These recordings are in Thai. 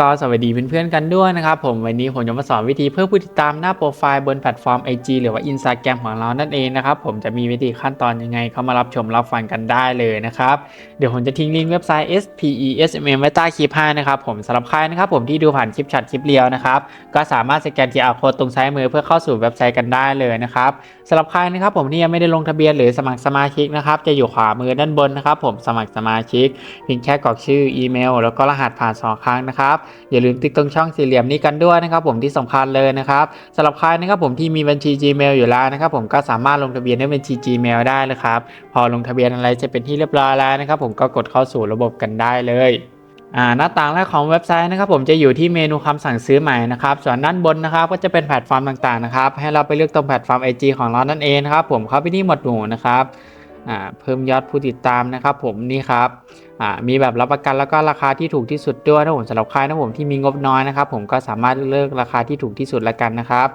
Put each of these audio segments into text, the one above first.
ก็สวัสดีเพื่อนๆกันด้วยนะครับผมวันนี้ผมจะมาสอนวิธีเพิ่มผู้ติดตามหน้าโปรไฟล์บนแพลตฟอร์ม IG หรือว่า Instagram ของเรานั่นเองนะครับผมจะมีวิธีขั้นตอนยังไงเข้ามารับชมรับฟังกันได้เลยนะครับเดี๋ยวผมจะทิ้งลิงก์เว็บไซต์ SPESMM ไว้ใต้คลิปให้นะครับผมสำหรับใครนะครับผมที่ดูผ่านคลิปชัดคลิปเรียวนะครับก็สามารถสแกน QR Code ตรงซ้ายมือเพื่อเข้าสู่เว็บไซต์กันได้เลยนะครับสำหรับใครนะครับผมที่ยังไม่ได้ลงทะเบียนหรือสมัครสมาชิกนะครับจะอยู่ขวามือด้านบนนะครับผมสมัครสมาชิกเพียงแค่กรอกชื่ออีเมล แล้วก็รหัสผ่านสองครั้งนะครับอย่าลืมติ๊กตรงช่องสี่เหลี่ยมนี้กันด้วยนะครับผมที่สำคัญเลยนะครับสำหรับใครนะครับผมที่มีบัญชี Gmail อยู่แล้วนะครับผมก็สามารถลงทะเบียนด้วยบัญชี Gmail ได้เลยครับพอลงทะเบียนอะไรจะเป็นที่เรียบร้อยแล้วนะครับผมก็กดเข้าสู่ระบบกันได้เลยหน้าต่างแรกของเว็บไซต์นะครับผมจะอยู่ที่เมนูคำสั่งซื้อใหม่นะครับส่วนด้านบนนะครับก็จะเป็นแพลตฟอร์มต่างๆนะครับให้เราไปเลือกตรงแพลตฟอร์ม IG ของเรานั่นเองนะครับผมเข้าไปที่หมวดหมู่นะครับ เพิ่มยอดผู้ติดตามนะครับผมนี่ครับมีแบบรับประกันแล้วก็ราคาที่ถูกที่สุดด้วยนะผมสำหรับใครนะผมที่มีงบน้อยนะครับผมก็สามารถเลือกราคาที่ถูกที่สุดละกันนะครับ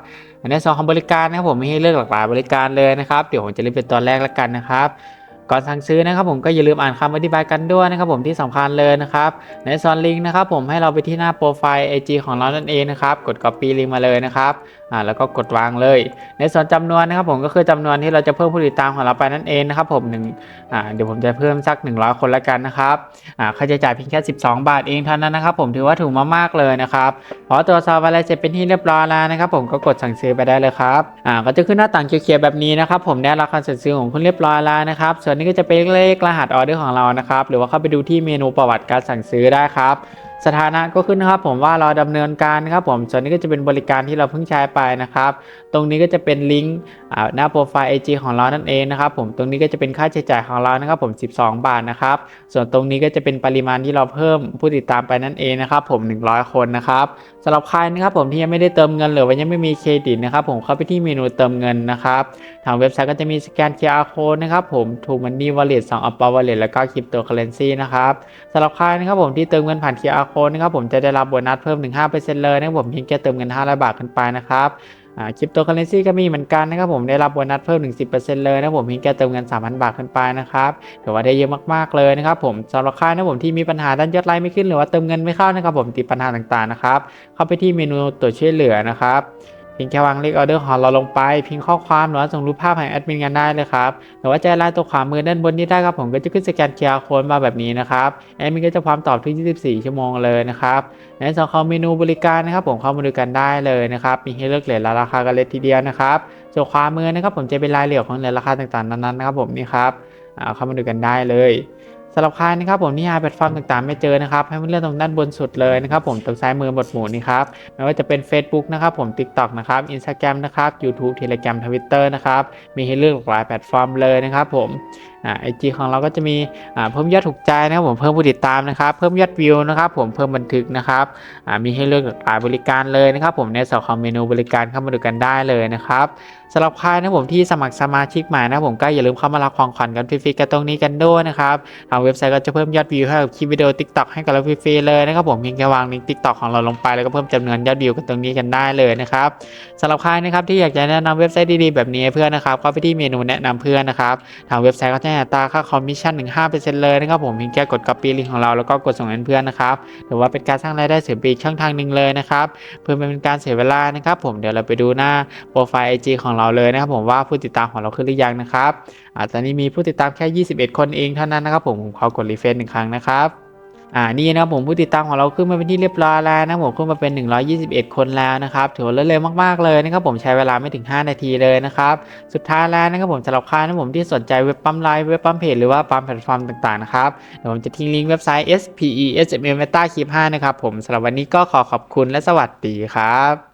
ในส่วนของบริการนะครับผมไม่ให้เลือกหลากหลายบริการเลยนะครับเดี๋ยวผมจะเลือกเป็นตอนแรกละกันนะครับ ก่อนสั่งซื้อนะครับผมก็อย่าลืมอ่านคำอธิบายกันด้วยนะครับผมที่สำคัญเลยนะครับในส่วนลิงก์นะครับผมให้เราไปที่หน้าโปรไฟล์ IG ของเรานั่นเองนะครับกด copy ลิงก์มาเลยนะครับอ่าแล้วก็กดวางเลย ในส่วนจำนวนนะครับผมก็คือจำนวนที่เราจะเพิ่มผู้ติดตามของเราไปนั่นเองนะครับผมหนึ่งอ่าเดี๋ยวผมจะเพิ่มสัก 100 คนละกันนะครับอ่าค่าใช้จ่ายเพียงแค่ 12 บาทเองเท่านั้นนะครับผมถือว่าถูกมากๆเลยนะครับพอตรวจสอบอะไรเสร็จเป็นที่เรียบร้อยแล้วนะครับผมก็กดสั่งซื้อไปได้เลยครับอ่าก็จะขึ้นหน้าต่างเขียวๆแบบนี้นะครับผมได้รับการสั่งซื้อของคุณเรียบร้อยแล้วนะครับส่วนนี้ก็จะเป็นเลขรหัสออเดอร์ของเรานะครับ หรือว่าเข้าไปดูที่เมนูประวัติการสั่งซื้อได้ครับ สถานะก็ขึ้นนะครับ ผมว่าเราดำเนินการนะครับผมส่วนนี้ก็จะเป็นบริการที่เราเพิ่งใช้ไปนะครับ ตรงนี้ก็จะเป็นลิงก์หน้าโปรไฟล์ IG ของเรานั่นเองนะครับ ผมตรงนี้ก็จะเป็นค่าใช้จ่ายของเรานะครับผม 12 บาทนะครับ ส่วนตรงนี้ก็จะเป็นปริมาณที่เราเพิ่มผู้ติดตามไปนั่นเองนะครับ ผม 100 คนนะครับสำหรับใครนะครับผมที่ยังไม่ได้เติมเงินหรือว่ายังไม่มีเครดิตนะครับ ผมเข้าไปที่เมนูเติมเงินนะครับทางเว็บไซต์ก็จะมีสแกน QR code นะครับผมถูกมันนี่วอลเล็ต2 Apple Wallet แล้วก็คริปโตเคอเรนซีนะครับสำหรับใครนะครับผมที่เติมเงินผ่าน QR code นะครับผมจะได้รับโบนัสเพิ่มถึง5%เลยนะครับผมเพียงแค่เติมเงิน500บาทขึ้นไปนะครับอ่าคริปโตเคอเรนซีก็มีเหมือนกันนะครับผมได้รับโบนัสเพิ่มถึง 10%เลยนะผมเพียงแค่เติมเงิน 3,000 บาทขึ้นไปนะครับถือว่าได้เยอะมากๆเลยนะครับผมสำหรับใครนะผมที่มีปัญหาด้านยอดไลน์ไม่ขึ้นหรือว่าเติมเงินไม่เข้านะครับผมติดปัญหาต่างๆนะครับเข้าไปที่เมนูตัวช่วยเหลือนะครับ เพียงแค่วางเลขออเดอร์ของเราลงไปพิมพ์ข้อความหรือว่าส่งรูปภาพให้แอดมินกันได้เลยครับหรือว่าจะไลน์ตัวขวามือด้านบนนี้ได้ครับผมก็จะขึ้นสแกน QR Code มาแบบนี้นะครับแอดมินก็จะพร้อมตอบทุก 24 ชั่วโมงเลยนะครับในส่วนของเมนูบริการนะครับผมเข้ามาดูกันได้เลยนะครับมีให้เลือกเหรียญราคากันเลยทีเดียวนะครับส่วนขวามือนะครับผมจะเป็นรายละเอียดของเหรียญราคาต่างๆนั้นๆนะครับผมนี่ครับเข้ามาดูกันได้เลย สำหรับใครนะครับผมที่หาแพลตฟอร์มต่างๆ ไม่เจอนะครับ ให้มาเลื่อนตรงด้านบนสุดเลยนะครับผมตรงซ้ายมือบทหมู่นี้ครับไม่ว่าจะเป็น Facebook นะครับผม TikTok นะครับ Instagram นะครับ YouTube Telegram Twitter นะครับมีให้เลือกหลากหลายแพลตฟอร์มเลยนะครับผม อ่าไอจีของเราก็จะมีอ่าเพิ่มยอดถูกใจนะครับผมเพิ่มผู้ติดตามนะครับ เพิ่มยอดวิวนะครับ ผมเพิ่มบันทึกนะครับอ่ามีให้เลือกหลากหลายบริการเลยนะครับ ผมในส่วนของเมนูบริการเข้ามาดูกันได้เลยนะครับสำหรับใครนะผมที่สมัครสมาชิกใหม่นะผมก็อย่าลืมเข้ามารับของขวัญกันฟรีๆกันตรงนี้กันด้วยนะครับทางเว็บไซต์ก็จะเพิ่มยอดวิวให้กับคลิปวิดีโอ TikTok ให้กับเราฟรีๆเลยนะครับผมเพียงแค่วางลิงก์ TikTok ของเราลงไปแล้วก็เพิ่มจำนวนยอดวิวกันตรงนี้กันได้เลยนะครับสำหรับใครนะครับที่อยากจะแนะนำเว็บไซต์ดีๆแบบนี้เพื่อนนะครับก็ไปที่เมนูแนะนำเพื่อนนะครับทางเว็บไซต์ก็จะอัตราค่าคอมมิชชั่นถึง5%เลยนะครับผมเพียงแค่กด copy ลิงก์ของเราแล้วก็กดส่งให้เพื่อนนะครับหรือว่าเป็นการสร้างรายได้เสริมอีกช่องทางหนึ่งเลยนะครับเพื่อไม่เป็นการเสียเวลานะครับผมเดี๋ยวเราไปดูหน้าโปรไฟล์ IG ของเราเลยนะครับผมว่าผู้ติดตามของเราขึ้นหรือยังนะครับอาจจะนี้มีผู้ติดตามแค่ 21 คนเองเท่านั้นนะครับผมผมขอกดรีเฟรชหนึ่งครั้งนะครับ อ่านี่นะครับผมผู้ติดตามของเราขึ้นมาเป็นที่เรียบร้อยแล้วนะผมขึ้นมาเป็น 121 คนแล้วนะครับถือว่าเร็วมากๆเลยนะครับผมใช้เวลาไม่ถึง 5 นาทีเลยนะครับสุดท้ายแล้วนะครับผมสำหรับใครนะผมที่สนใจเว็บปั๊มไลน์เว็บปั๊มเพจหรือว่าปั๊มแพลตฟอร์มต่างๆนะครับเดี๋ยวผมจะทิ้งลิงก์เว็บไซต์ SPESMM ไว้ใต้คลิปให้นะครับผมสำหรับวันนี้ก็ขอขอบคุณและสวัสดีครับ